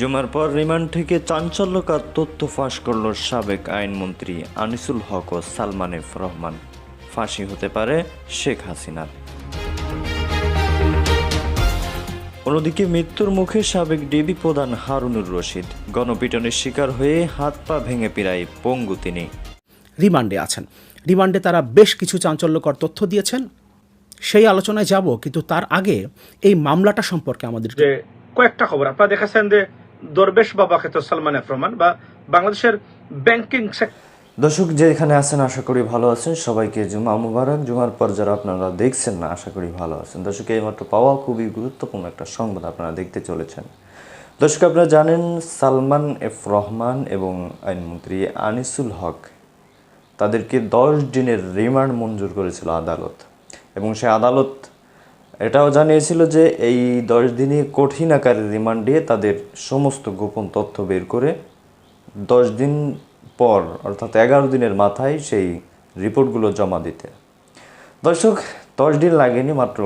জুমার পর রিমান্ড থেকে চাঞ্চল্যকার তথ্য ফাঁস করল সাবেক আইনমন্ত্রী আনিসুল হক ও সালমান এফ রহমান। ফাঁসি হতে পারে শেখ হাসিনার। অন্যদিকে মৃত্যুর মুখে সাবেক ডিবি প্রধান হারুনুর রশিদ। গণপিটনের শিকার হয়ে হাত পা ভেঙে পিড়ায় পঙ্গু তিনি। রিমান্ডে আছেন। রিমান্ডে তারা বেশ কিছু চাঞ্চল্যকর তথ্য দিয়েছেন। সেই আলোচনায় যাব কিন্তু তার আগে এই মামলাটা সম্পর্কে আমাদের কয়েকটা খবর। আপনারা দেখেছেন যে দরবেশ বাবা খেত সালমান এফ রহমান বা বাংলাদেশের ব্যাংকিং সেক্টর দর্শক, যে এখানে আছেন, আশা করি ভালো আছেন। সবাইকে জুমা মুবারক। জুমার পর যারা আপনারা দেখছেন না, আশা করি ভালো আছেন। দর্শক এইমাত্র পাওয়া খুবই গুরুত্বপূর্ণ একটা সংবাদ আপনারা দেখতে চলেছেন। দর্শক, আপনারা জানেন, সালমান এফ রহমান এবং আইনমন্ত্রী আনিসুল হক তাদেরকে দশ দিনের রিমান্ড মঞ্জুর করেছিল আদালত। এবং সে আদালত এটাও জানিয়েছিল যে এই দশ দিনে কঠিন আকারের রিমান্ড দিয়ে তাদের সমস্ত গোপন তথ্য বের করে দশ দিন পর, অর্থাৎ এগারো দিনের মাথায় সেই রিপোর্টগুলো জমা দিতে। দর্শক, দশ দিন লাগেনি, মাত্র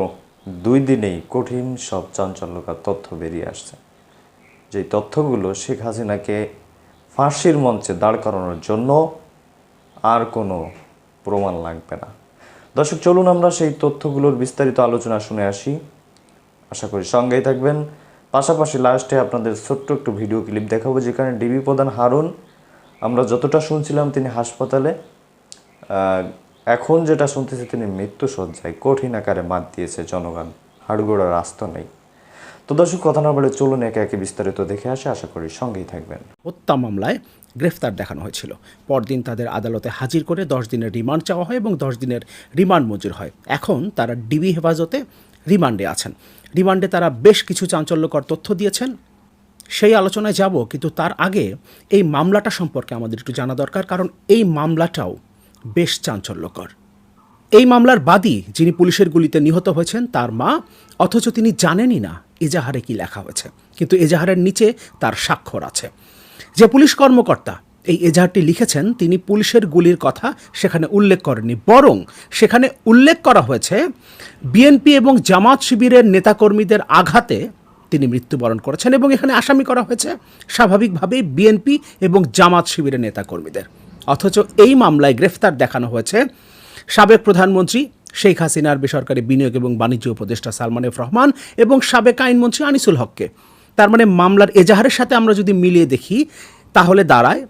দুই দিনেই কঠিন সব চাঞ্চল্যকার তথ্য বেরিয়ে আসছে। যেই তথ্যগুলো শেখ হাসিনাকে ফাঁসির মঞ্চে দাঁড় করানোর জন্য আর কোনো প্রমাণ লাগবে না। দর্শক, চলুন আমরা সেই তথ্যগুলোর বিস্তারিত আলোচনা শুনে আসি। আশা করি সঙ্গেই থাকবেন। পাশাপাশি লাস্টে আপনাদের ছোট্ট একটু ভিডিও ক্লিপ দেখাবো, যেখানে ডিবি প্রধান হারুন, আমরা যতটা শুনছিলাম তিনি হাসপাতালে এখন যেটা শুনতেছি তিনি মৃত্যু সজ্জায় কঠিন আকারে মাত দিয়েছে জনগণ। হাড়গোড়ার আস্ত নেই। তো দর্শক, কথা না বলে চলুন একে একে বিস্তারিত দেখে আসে। আশা করি সঙ্গেই থাকবেন। হত্যা মামলায় গ্রেফতার দেখানো হয়েছিল। পরদিন তাদের আদালতে হাজির করে দশ দিনের রিমান্ড চাওয়া হয় এবং দশ দিনের রিমান্ড মঞ্জুর হয়। এখন তারা ডিবি হেফাজতে রিমান্ডে আছেন। রিমান্ডে তারা বেশ কিছু চাঞ্চল্যকর তথ্য দিয়েছেন। সেই আলোচনায় যাব, কিন্তু তার আগে এই মামলাটা সম্পর্কে আমাদের একটু জানা দরকার, কারণ এই মামলাটাও বেশ চাঞ্চল্যকর। এই মামলার বাদী যিনি পুলিশের গুলিতে নিহত হয়েছেন, তার মা, অথচ তিনি জানেনই না এজাহারে কি লেখা হয়েছে। কিন্তু এজাহারের নিচে তার স্বাক্ষর আছে। যে পুলিশ কর্মকর্তা এই এজাহারটি লিখেছেন, তিনি পুলিশের গুলির কথা সেখানে উল্লেখ করেননি। বরং সেখানে উল্লেখ করা হয়েছে, বিএনপি এবং জামাত শিবিরের নেতাকর্মীদের আঘাতে তিনি মৃত্যুবরণ করেছেন এবং এখানে আসামি করা হয়েছে স্বাভাবিকভাবেই বিএনপি এবং জামাত শিবিরের নেতাকর্মীদের। অথচ এই মামলায় গ্রেফতার দেখানো হয়েছে সাবেক প্রধানমন্ত্রী শেখ হাসিনার বেসরকারি বিনিয়োগ এবং বাণিজ্য উপদেষ্টা সালমান এফ রহমান এবং সাবেক আইনমন্ত্রী আনিসুল হককে। তার মানে মামলার এজাহারের সাথে আমরা যদি মিলিয়ে দেখি, তাহলে দাঁড়ায়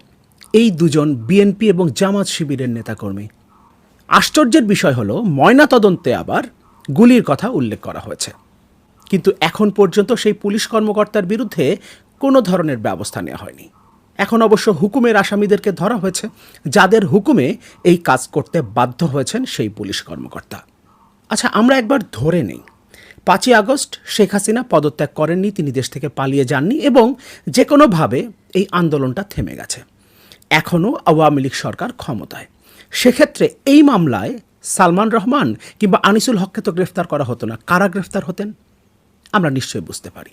এই দুজন বিএনপি এবং জামাত শিবিরের নেতাকর্মী। আশ্চর্যের বিষয় হলো ময়না তদন্তে আবার গুলির কথা উল্লেখ করা হয়েছে। কিন্তু এখন পর্যন্ত সেই পুলিশ কর্মকর্তার বিরুদ্ধে কোনো ধরনের ব্যবস্থা নেওয়া হয়নি। এখন অবশ্য হুকুমের আসামিদেরকে ধরা হয়েছে, যাদের হুকুমে এই কাজ করতে বাধ্য হয়েছেন সেই পুলিশ কর্মকর্তা। আচ্ছা আমরা একবার ধরে নেই পাঁচই আগস্ট শেখ হাসিনা পদত্যাগ করেননি, তিনি দেশ থেকে পালিয়ে যাননি এবং যে কোনোভাবে এই আন্দোলনটা থেমে গেছে। এখনও আওয়ামী লীগ সরকার ক্ষমতায়। সেক্ষেত্রে এই মামলায় সালমান রহমান কিংবা আনিসুল হককে তো গ্রেফতার করা হতো না। কারা গ্রেফতার হতেন? আমরা নিশ্চয়ই বুঝতে পারি।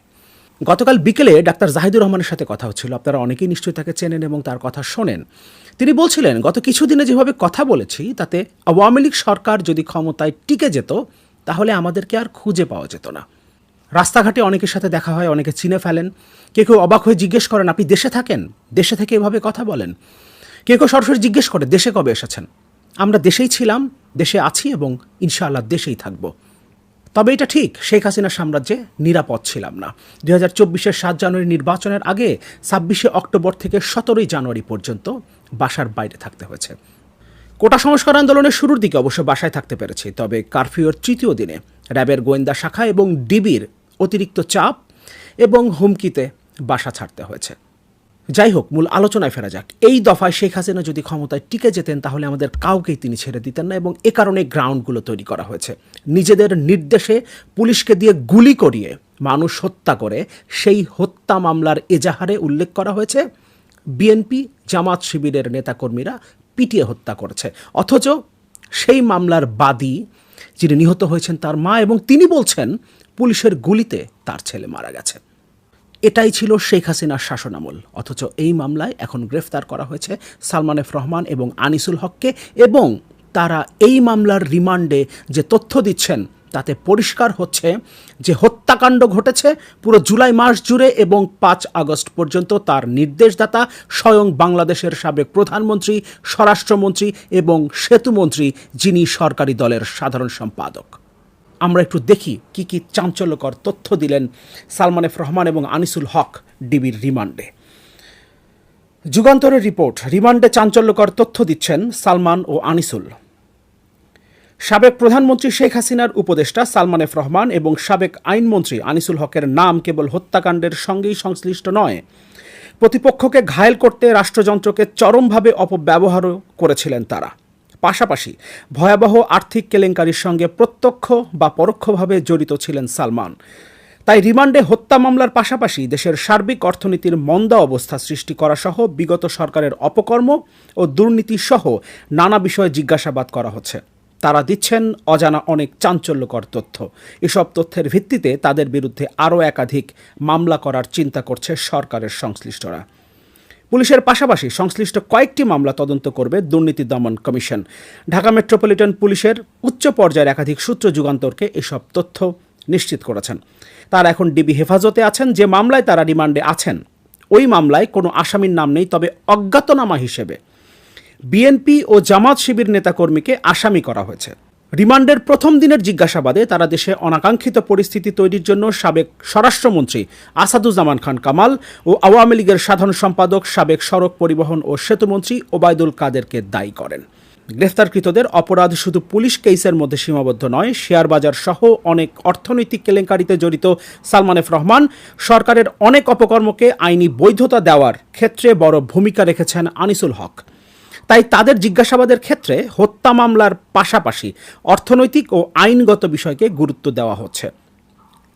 গতকাল বিকেলে ডাক্তার জাহিদুর রহমানের সাথে কথা হচ্ছিল আপনারা অনেকেই নিশ্চয়ই তাকে চেনেন এবং তার কথা শোনেন। তিনি বলছিলেন, গত কিছুদিনে যেভাবে কথা বলেছি, তাতে আওয়ামী লীগ সরকার যদি ক্ষমতায় টিকে যেত তাহলে আমাদেরকে আর খুঁজে পাওয়া যেত না। রাস্তাঘাটে অনেকের সাথে দেখা হয়, অনেকে চিনে ফেলেন। কেউ কেউ অবাক হয়ে জিজ্ঞেস করেন, আপনি দেশে থাকেন? দেশে থেকে এভাবে কথা বলেন? কেউ কেউ সরাসরি জিজ্ঞেস করে, দেশে কবে এসেছেন? আমরা দেশেই ছিলাম, দেশে আছি এবং ইনশাআল্লাহ দেশেই থাকব। তবে এটা ঠিক, শেখ হাসিনা সাম্রাজ্যে নিরাপদ ছিলাম না। দুই হাজার চব্বিশের সাত জানুয়ারি নির্বাচনের আগে ছাব্বিশে অক্টোবর থেকে সতেরোই জানুয়ারি পর্যন্ত বাসার বাইরে থাকতে হয়েছে। কোটা সংস্কার আন্দোলনের শুরুর দিকে অবশ্য বাসায় থাকতে পেরেছি, তবে কারফিউর তৃতীয় দিনে র্যাবের গোয়েন্দা শাখা এবং ডিবির অতিরিক্ত চাপ এবং হুমকিতে বাসা ছাড়তে হয়েছে। যাই হোক, মূল আলোচনায় ফেরা যাক। এই দফায় শেখ হাসিনা যদি ক্ষমতায় টিকে যেতেন, তাহলে আমাদের কাউকেই তিনি ছেড়ে দিতেন না এবং এ কারণে গ্রাউন্ডগুলো তৈরি করা হয়েছে। নিজেদের নির্দেশে পুলিশকে দিয়ে গুলি করিয়ে মানুষ হত্যা করে সেই হত্যা মামলার এজাহারে উল্লেখ করা হয়েছে। বিএনপি জামাত শিবিরের নেতাকর্মীরা পিটিয়ে হত্যা করেছে। অথচ সেই মামলার বাদী যিনি নিহত হয়েছেন তার মা এবং তিনি বলছেন পুলিশের গুলিতে তার ছেলে মারা গেছে। এটাই ছিল শেখ হাসিনার শাসনামল। অথচ এই মামলায় এখন গ্রেফতার করা হয়েছে সালমান এফ রহমান এবং আনিসুল হককে এবং তারা এই মামলার রিমান্ডে যে তথ্য দিচ্ছেন তাতে পরিষ্কার হচ্ছে যে হত্যাকাণ্ড ঘটেছে পুরো জুলাই মাস জুড়ে এবং পাঁচ আগস্ট পর্যন্ত তার নির্দেশদাতা স্বয়ং বাংলাদেশের সাবেক প্রধানমন্ত্রী, স্বরাষ্ট্রমন্ত্রী এবং সেতুমন্ত্রী যিনি সরকারি দলের সাধারণ সম্পাদক। আমরা একটু দেখি কি কি চাঞ্চল্যকর তথ্য দিলেন সালমান এফ রহমান এবং আনিসুল হক ডিবির রিমান্ডে। যুগান্তরের রিপোর্ট। রিমান্ডে চাঞ্চল্যকর তথ্য দিচ্ছেন সালমান ও আনিসুল। সাবেক প্রধানমন্ত্রী শেখ হাসিনার উপদেষ্টা সালমান এফ রহমান এবং সাবেক আইনমন্ত্রী আনিসুল হকের নাম কেবল হত্যাকাণ্ডের সঙ্গেই সংশ্লিষ্ট নয়। প্রতিপক্ষকে ঘায়েল করতে রাষ্ট্রযন্ত্রকে চরমভাবে অপব্যবহারও করেছিলেন তারা। পাশাপাশি ভয়াবহ আর্থিক কেলেঙ্কারির সঙ্গে প্রত্যক্ষ বা পরোক্ষভাবে জড়িত ছিলেন সালমান। তাই রিমান্ডে হত্যা মামলার পাশাপাশি দেশের সার্বিক অর্থনীতির মন্দা অবস্থা সৃষ্টি করা সহ বিগত সরকারের অপকর্ম ও দুর্নীতি সহ নানা বিষয়ে জিজ্ঞাসাবাদ করা হচ্ছে। তারা দিচ্ছেন অজানা অনেক চাঞ্চল্যকর তথ্য। এসব তথ্যের ভিত্তিতে তাদের বিরুদ্ধে আরও একাধিক মামলা করার চিন্তা করছে সরকারের সংশ্লিষ্টরা। পুলিশের পাশাপাশি সংশ্লিষ্ট কয়েকটি মামলা তদন্ত করবে দুর্নীতি দমন কমিশন। ঢাকা মেট্রোপলিটন পুলিশের উচ্চ পর্যায়ের একাধিক সূত্র যুগান্তরকে এসব তথ্য নিশ্চিত করেছেন। তারা এখন ডিবি হেফাজতে আছেন, যে মামলায় তারা রিমান্ডে আছেন। ওই মামলায় কোনো আসামির নাম নেই, তবে অজ্ঞাতনামা হিসেবে বিএনপি ও জামাত শিবির নেতাকর্মীকে আসামি করা হয়েছে। রিমান্ডের প্রথম দিনের জিজ্ঞাসাবাদে তারা দেশে অনাকাঙ্ক্ষিত পরিস্থিতি তৈরির জন্য সাবেক স্বরাষ্ট্রমন্ত্রী আসাদুজ্জামান খান কামাল ও আওয়ামী লীগের সাধারণ সম্পাদক সাবেক সড়ক পরিবহন ও সেতুমন্ত্রী ওবায়দুল কাদেরকে দায়ী করেন। গ্রেফতারকৃতদের অপরাধ শুধু পুলিশ কেসের মধ্যে সীমাবদ্ধ নয় শেয়ার বাজার সহ অনেক অর্থনৈতিক কেলেঙ্কারিতে জড়িত সালমান এফ রহমান সরকারের অনেক অপকর্মকে আইনি বৈধতা দেওয়ার ক্ষেত্রে বড় ভূমিকা রেখেছেন আনিসুল হক। তাই তাদের জিজ্ঞাসাবাদের ক্ষেত্রে হত্যা মামলার পাশাপাশি অর্থনৈতিক ও আইনগত বিষয়কে গুরুত্ব দেওয়া হচ্ছে।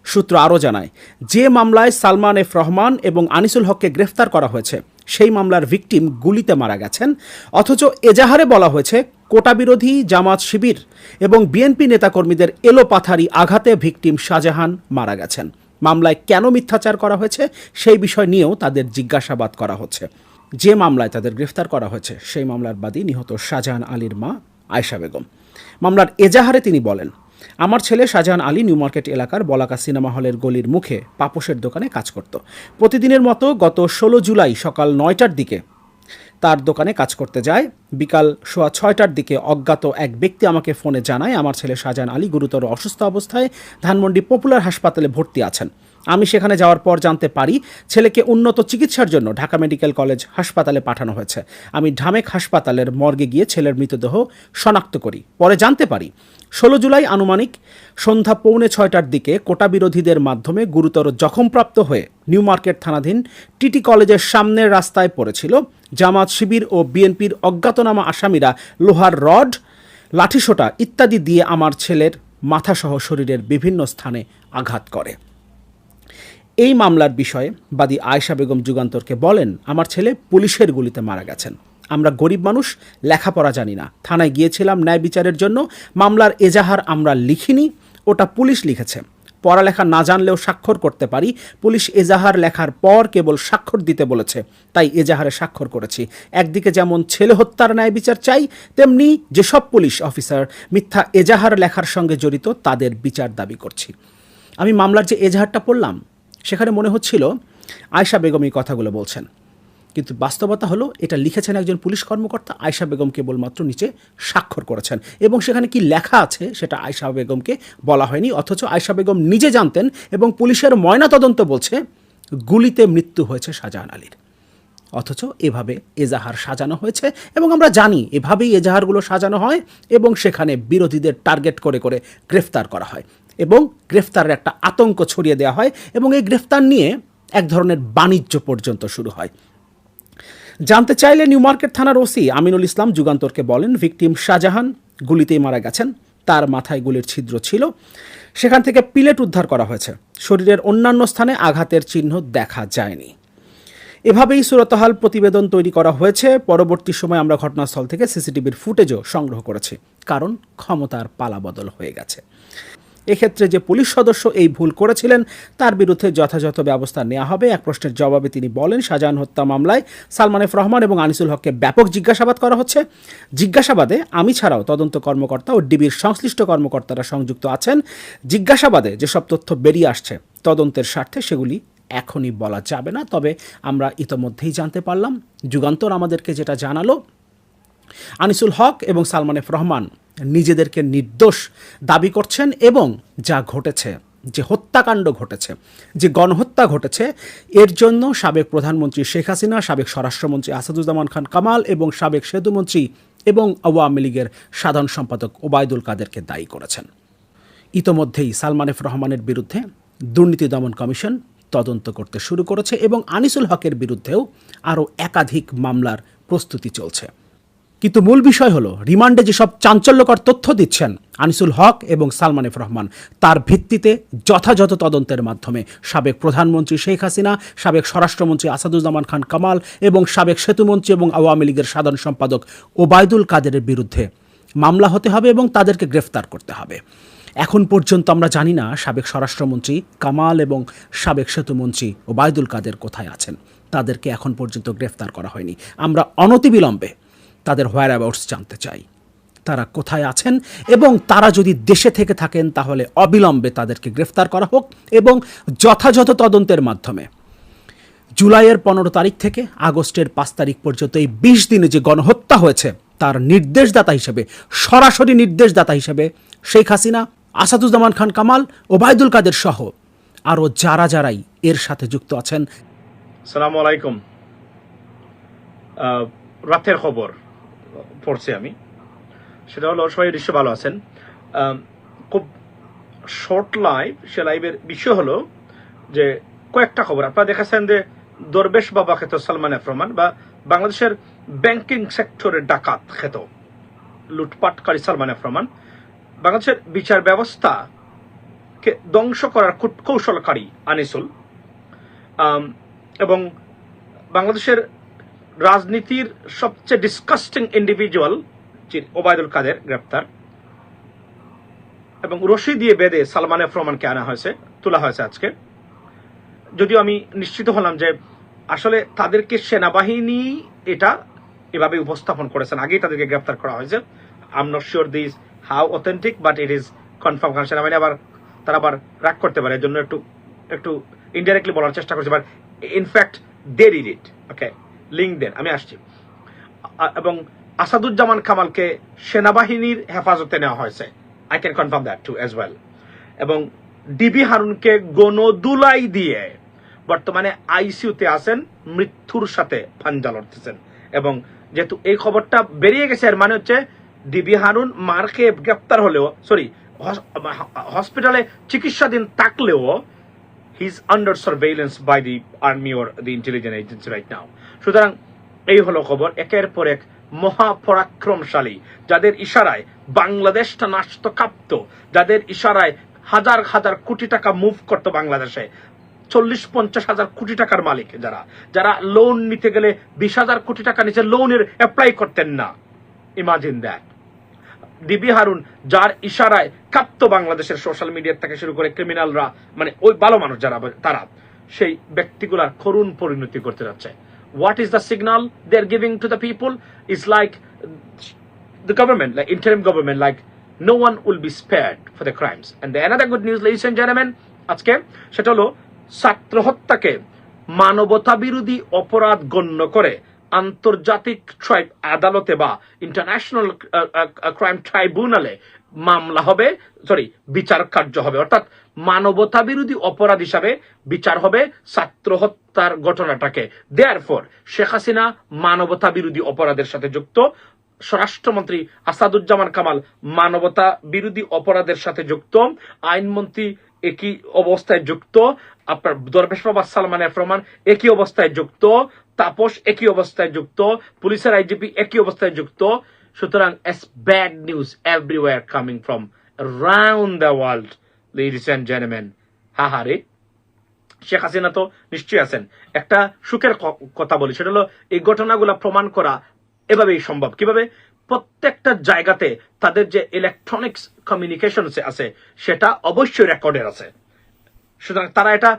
সূত্র আরও জানায়, যে মামলায় সালমান এফ রহমান এবং আনিসুল হককে গ্রেফতার করা হয়েছে, সেই মামলার ভিকটিম গুলিতে মারা গেছেন। অথচ এজাহারে বলা হয়েছে কোটা বিরোধী জামাত শিবির এবং বিএনপি নেতাকর্মীদের এলোপাথারি আঘাতে ভিকটিম শাহজাহান মারা গেছেন। মামলায় কেন মিথ্যাচার করা হয়েছে, সেই বিষয় নিয়েও তাদের জিজ্ঞাসাবাদ করা হচ্ছে। যে মামলায় তাদের গ্রেফতার করা হয়েছে, সেই মামলার বাদী নিহত শাহজাহান আলীর মা আয়শা বেগম। মামলার এজাহারে তিনি বলেন, আমার ছেলে শাহজাহান আলী নিউ মার্কেট এলাকার বলাকা সিনেমা হলের গলির মুখে পাপোশের দোকানে কাজ করত। প্রতিদিনের মতো গত ষোলো জুলাই সকাল নয়টার দিকে তার দোকানে কাজ করতে যায়। বিকাল সোয়া ছয়টার দিকে অজ্ঞাত এক ব্যক্তি আমাকে ফোনে জানায়, আমার ছেলে শাহজাহান আলী গুরুতর অসুস্থ অবস্থায় ধানমন্ডি পপুলার হাসপাতালে ভর্তি আছেন। আমি সেখানে যাওয়ার পর জানতে পারি ছেলেকে উন্নত চিকিৎসার জন্য ঢাকা মেডিকেল কলেজ হাসপাতালে পাঠানো হয়েছে। আমি ঢামেক হাসপাতালের মর্গে গিয়ে ছেলের মৃতদেহ শনাক্ত করি। পরে জানতে পারি, ষোলো জুলাই আনুমানিক সন্ধ্যা পৌনে ছয়টার দিকে কোটা বিরোধীদের মাধ্যমে গুরুতর জখমপ্রাপ্ত হয়ে নিউ মার্কেট থানাধীন টিটি কলেজের সামনের রাস্তায় পড়েছিল জামাত শিবির ও বিএনপির অজ্ঞাতনামা আসামিরা লোহার রড, লাঠিসোটা ইত্যাদি দিয়ে আমার ছেলের মাথাসহ শরীরের বিভিন্ন স্থানে আঘাত করে। এই মামলার বিষয়ে বাদী আয়শা বেগম যুগান্তরকে বলেন, আমার ছেলে পুলিশের গুলিতে মারা গেছেন। আমরা গরিব মানুষ, লেখাপড়া জানি না। থানায় গিয়েছিলাম ন্যায় বিচারের জন্য। মামলার এজাহার আমরা লিখিনি। ওটা পুলিশ লিখেছে। পড়ালেখা না জানলেও স্বাক্ষর করতে পারি। পুলিশ এজাহার লেখার পর কেবল স্বাক্ষর দিতে বলেছে। তাই এজাহারে স্বাক্ষর করেছি। একদিকে যেমন ছেলে হত্যার ন্যায় বিচার চাই, তেমনি যেসব পুলিশ অফিসার মিথ্যা এজাহার লেখার সঙ্গে জড়িত, তাদের বিচার দাবি করছি। আমি মামলার যে এজাহারটা পড়লাম সেখানে মনে হচ্ছিল আয়শা বেগম এই কথাগুলো বলছেন। কিন্তু বাস্তবতা হলো, এটা লিখেছেন একজন পুলিশ কর্মকর্তা, আয়শা বেগম কেবলমাত্র নিচে স্বাক্ষর করেছেন। এবং সেখানে কি লেখা আছে, সেটা আয়শা বেগমকে বলা হয়নি, অথচ আয়শা বেগম নিজে জানতেন এবং পুলিশের ময়নাতদন্ত বলছে, গুলিতে মৃত্যু হয়েছে শাহজাহান আলীর। অথচ এভাবে এজাহার সাজানো হয়েছে এবং আমরা জানি, এভাবেই এজাহারগুলো সাজানো হয় এবং সেখানে বিরোধীদের টার্গেট করে করে গ্রেফতার করা হয়। এবং গ্রেফতারের একটা আতঙ্ক ছড়িয়ে দেওয়া হয় এবং এই গ্রেফতার নিয়ে এক ধরনের বাণিজ্য পর্যন্ত শুরু হয়। জানতে চাইলে নিউ মার্কেট থানার ওসি আমিনুল ইসলাম যুগান্তরকে বলেন, ভিকটিম শাহজাহান গুলিতেই মারা গেছেন। তার মাথায় গুলির ছিদ্র ছিল। সেখান থেকে পিলেট উদ্ধার করা হয়েছে। শরীরের অন্যান্য স্থানে আঘাতের চিহ্ন দেখা যায়নি। এভাবেই সুরতহাল প্রতিবেদন তৈরি করা হয়েছে। পরবর্তী সময় আমরা ঘটনাস্থল থেকে সিসিটিভির ফুটেজও সংগ্রহ করেছি। কারণ ক্ষমতার পালাবদল হয়ে গেছে। এক্ষেত্রে যে পুলিশ সদস্য এই ভুল করেছিলেন, তার বিরুদ্ধে যথাযথ ব্যবস্থা নেওয়া হবে। এক প্রশ্নের জবাবে তিনি বলেন, শাহজাহান হত্যা মামলায় সালমান এফ রহমান এবং আনিসুল হককে ব্যাপক জিজ্ঞাসাবাদ করা হচ্ছে। জিজ্ঞাসাবাদে আমি ছাড়াও তদন্ত কর্মকর্তা ও ডিবির সংশ্লিষ্ট কর্মকর্তারা সংযুক্ত আছেন। জিজ্ঞাসাবাদে যেসব তথ্য বেরিয়ে আসছে, তদন্তের স্বার্থে সেগুলি এখনই বলা যাবে না। তবে আমরা ইতোমধ্যেই জানতে পারলাম। যুগান্তর আমাদেরকে যেটা জানালো, আনিসুল হক এবং সালমান এফ রহমান নিজেদেরকে নির্দোষ দাবি করছেন এবং যা ঘটেছে, যে হত্যাকাণ্ড ঘটেছে, যে গণহত্যা ঘটেছে, এর জন্য সাবেক প্রধানমন্ত্রী শেখ হাসিনা, সাবেক স্বরাষ্ট্রমন্ত্রী আসাদুজ্জামান খান কামাল এবং সাবেক সেতুমন্ত্রী এবং আওয়ামী লীগের সাধারণ সম্পাদক ওবায়দুল কাদেরকে দায়ী করেছেন। ইতোমধ্যেই সালমান এফ রহমানের বিরুদ্ধে দুর্নীতি দমন কমিশন তদন্ত করতে শুরু করেছে এবং আনিসুল হকের বিরুদ্ধেও আরও একাধিক মামলার প্রস্তুতি চলছে। কিন্তু মূল বিষয় হলো, রিমান্ডে যেসব চাঞ্চল্যকর তথ্য দিচ্ছেন আনিসুল হক এবং সালমান এফ রহমান, তার ভিত্তিতে যথাযথ তদন্তের মাধ্যমে সাবেক প্রধানমন্ত্রী শেখ হাসিনা, সাবেক স্বরাষ্ট্রমন্ত্রী আসাদুজ্জামান খান কামাল এবং সাবেক সেতুমন্ত্রী এবং আওয়ামী লীগের সাধারণ সম্পাদক ওবায়দুল কাদেরের বিরুদ্ধে মামলা হতে হবে এবং তাদেরকে গ্রেফতার করতে হবে। এখন পর্যন্ত আমরা জানি না সাবেক স্বরাষ্ট্রমন্ত্রী কামাল এবং সাবেক সেতুমন্ত্রী ওবায়দুল কাদের কোথায় আছেন। তাদেরকে এখন পর্যন্ত গ্রেফতার করা হয়নি। আমরা অনতিবিলম্বে তাদের হোয়ার অ্যাবাউটস জানতে চাই। তারা কোথায় আছেন এবং তারা যদি দেশে থেকে থাকেন তাহলে অবিলম্বে তাদেরকে গ্রেফতার করা হোক এবং যথাযথ তদন্তের মাধ্যমে। জুলাইয়ের পনেরো তারিখ থেকে আগস্টের পাঁচ তারিখ পর্যন্ত এই বিশ দিনে যে গণহত্যা হয়েছে, তার নির্দেশদাতা হিসেবে, সরাসরি নির্দেশদাতা হিসেবে শেখ হাসিনা, আসাদুজ্জামান খান কামাল, ওবায়দুল কাদের সহ আরও যারা যারাই এর সাথে যুক্ত আছেন। সালামু আলাইকুম। রাতের খবর। পড়ছি আমি। সেটা হলো, সবাই নিশ্চয় ভালো আছেন। খুব শর্ট লাইভ সে লাইভের বিষয় হলো যে, কয়েকটা খবর। আপনারা দেখেছেন যে, দরবেশ বাবা খেত সালমান এফ রহমান বা বাংলাদেশের ব্যাংকিং সেক্টরের ডাকাত খেত, লুটপাটকারী সালমান এফ রহমান বাংলাদেশের বিচার ব্যবস্থাকে ধ্বংস করার কৌশলকারী আনিসুল। এবং বাংলাদেশের রাজনীতির সবচেয়ে ডিসকাস্টিং ইন্ডিভিজুয়াল ওবায়দুল কাদের, গ্রেপ্তার। এবং রশি দিয়ে বেঁধে সালমান এফ রহমানকে আনা হয়েছে, তোলা হয়েছে আজকে। যদিও আমি নিশ্চিত হলাম যে আসলে তাদেরকে সেনাবাহিনী এটা এভাবে উপস্থাপন করেছেন। আগেই তাদেরকে গ্রেপ্তার করা হয়েছে। I'm not sure this how authentic but it is confirm কারণ সেনাবাহিনী আবার, তারা আবার রাগ করতে পারে। এর জন্য একটু একটু ইনডাইরেক্টলি বলার চেষ্টা করছে but in fact they did it okay link দেন আমি আসছি। এবং আসাদুজ্জামান কামালকে সেনাবাহিনীর হেফাজতে নেওয়া হয়েছে। I can confirm that too as well এবং ডিবি হারুনকে গণদুলাই দিয়ে বর্তমানে আইসিউতে আছেন, মৃত্যুর সাথে ফাঞ্জা লড়তেছেন। এবং যেহেতু এই খবরটা বেরিয়ে গেছে, এর মানে হচ্ছে ডিবি হারুন মারকে গ্রেপ্তার হলেও সরি হসপিটালে চিকিৎসাধীন থাকলেও is under surveillance by the army or the intelligence agency right now সুতরাং এই হলো খবর। একের পর এক মহাপরাক্রমশালী, যাদের ইশারায় বাংলাদেশটা নাচত কাঁপত, যাদের ইশারায় হাজার হাজার কোটি টাকা মুভ করতো বাংলাদেশে। চল্লিশ পঞ্চাশ হাজার কোটি টাকার মালিক যারা। যারা লোন নিতে গেলে বিশ হাজার কোটি টাকা নিচে লোনের অ্যাপ্লাই করতেন না। ইমাজিন দ্যাট ডিবি হারুন যার ইশারায় কাঁপত বাংলাদেশের সোশ্যাল মিডিয়া থেকে শুরু করে ক্রিমিনালরা মানে ওই ভালো মানুষ যারা তারা সেই ব্যক্তিগুলার করুণ পরিণতি করতে যাচ্ছে what is the signal they are giving to the people is like the government, like interim government, like no one will be spared for the crimes. And the another good news, ladies and gentlemen, আজকে সেটা হলো ছাত্র হত্যাকে মানবতা বিরোধী অপরাধ গণ্য করে আন্তর্জাতিক ট্রাইব আদালতে বা ইন্টারন্যাশনাল ক্রাইম ট্রাইব্যুনালে মামলা হবে সরি বিচার কার্য হবে। অর্থাৎ মানবতা বিরোধী অপরাধ হিসাবে বিচার হবে ছাত্র হত্যার ঘটনাটাকে। দেয়ার ফর শেখ হাসিনা মানবতা বিরোধী অপরাধের সাথে যুক্ত। স্বরাষ্ট্রমন্ত্রী আসাদুজ্জামান কামাল মানবতা বিরোধী অপরাধের সাথে যুক্ত। আইনমন্ত্রী একই অবস্থায় যুক্ত। আপনার দরবেশ বাবা সালমান এফ রহমান একই অবস্থায় যুক্ত। তাপস একই অবস্থায় যুক্ত, পুলিশের আইজিপি একই অবস্থায় যুক্ত। সুতরাং as bad news everywhere coming from round the world ladies and gentleman হাহারে Sheikh Hasina তো নিশ্চয়ই আছেন। একটা সুখের কথা বলি, সেটা হলো এই ঘটনাগুলো প্রমাণ করা এভাবেই সম্ভব। কীভাবে? প্রত্যেকটা জায়গাতে তাদের যে ইলেকট্রনিক্স কমিউনিকেশন আছে, সেটা অবশ্যই রেকর্ডের আছে। সুতরাং তারা এটা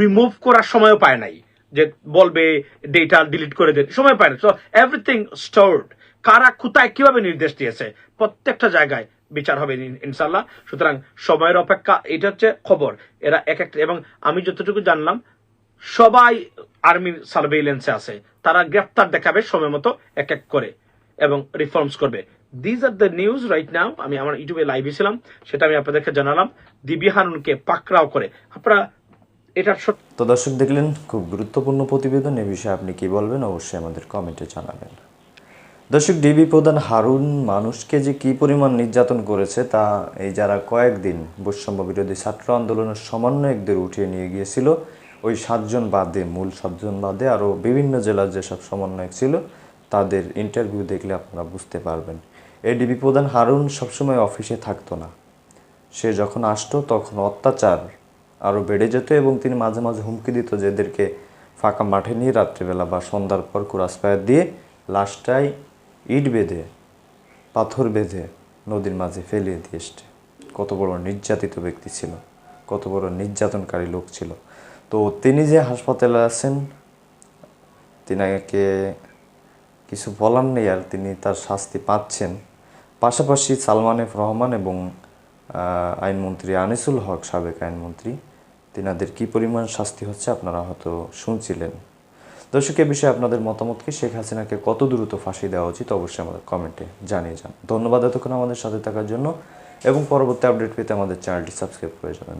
রিমুভ করার সময়ও পায় নাই। যে বলবে ডেটা ডিলিট করে দেন, সময় পায় না। তো এভরিথিং স্টোরড কারা কোথায় কীভাবে নির্দেশ দিয়েছে, প্রত্যেকটা জায়গায় বিচার হবে ইনশাল্লাহ সুতরাং সময়ের অপেক্ষা, এটা হচ্ছে খবর। এরা এক একটা এবং আমি যতটুকু জানলাম, সবাই আর্মির সার্ভেইলেন্সে আছে। তারা গ্রেফতার দেখাবে সময় মতো এক এক করে এবং রিফর্মস করবে। These are the news right now আমি আমার ইউটিউবে লাইভে ছিলাম, সেটা আমি আপনাদেরকে জানালাম। দিবি হারুনকে পাকড়াও করে। আপনারা সত্য তো দর্শক দেখলেন, খুব গুরুত্বপূর্ণ প্রতিবেদন, এ বিষয়ে আপনি কি বলবেন অবশ্যই আমাদের কমেন্টে জানাবেন। দর্শক, ডিবি প্রধান হারুন, মানুষকে যে কি পরিমাণ নির্যাতন করেছে তা এই যারা কয়েকদিন বৈষম্য বিরোধী ছাত্র আন্দোলনের সমন্বয়কদের উঠিয়ে নিয়ে গিয়েছিল, ওই সাতজন বাদে, মূল সাতজন বাদে, আরও বিভিন্ন জেলার যেসব সমন্বয়ক ছিল, তাদের ইন্টারভিউ দেখলে আপনারা বুঝতে পারবেন। এই ডিবি প্রধান হারুন সবসময় অফিসে থাকতো না। সে যখন আসতো, তখন অত্যাচার আরও বেড়ে যেত এবং তিনি মাঝে মাঝে হুমকি দিত যে এদেরকে ফাঁকা মাঠে নিয়ে রাত্রিবেলা বা সন্ধ্যার পর কুরাস ফায়ার দিয়ে লাশটাই ইট বেঁধে, পাথর বেঁধে নদীর মাঝে ফেলিয়ে দিয়ে এসছে। কত বড় নির্যাতিত ব্যক্তি ছিল, কত বড় নির্যাতনকারী লোক ছিল। তো তিনি যে হাসপাতালে আছেন, তিনাকে কিছু বলার নেই আর তিনি তার শাস্তি পাচ্ছেন। পাশাপাশি সালমান এফ রহমান এবং আইনমন্ত্রী আনিসুল হক, সাবেক আইনমন্ত্রী তিনাদের কি পরিমাণ শাস্তি হচ্ছে আপনারা হয়তো শুনছিলেন। দর্শক, এ বিষয়ে আপনাদের মতামত কি? শেখ হাসিনাকে কত দ্রুত ফাঁসি দেওয়া উচিত? অবশ্যই আমাদের কমেন্টে জানিয়ে যান। ধন্যবাদ এতক্ষণ আমাদের সাথে থাকার জন্য এবং পরবর্তী আপডেট পেতে আমাদের চ্যানেলটি সাবস্ক্রাইব করে যাবেন।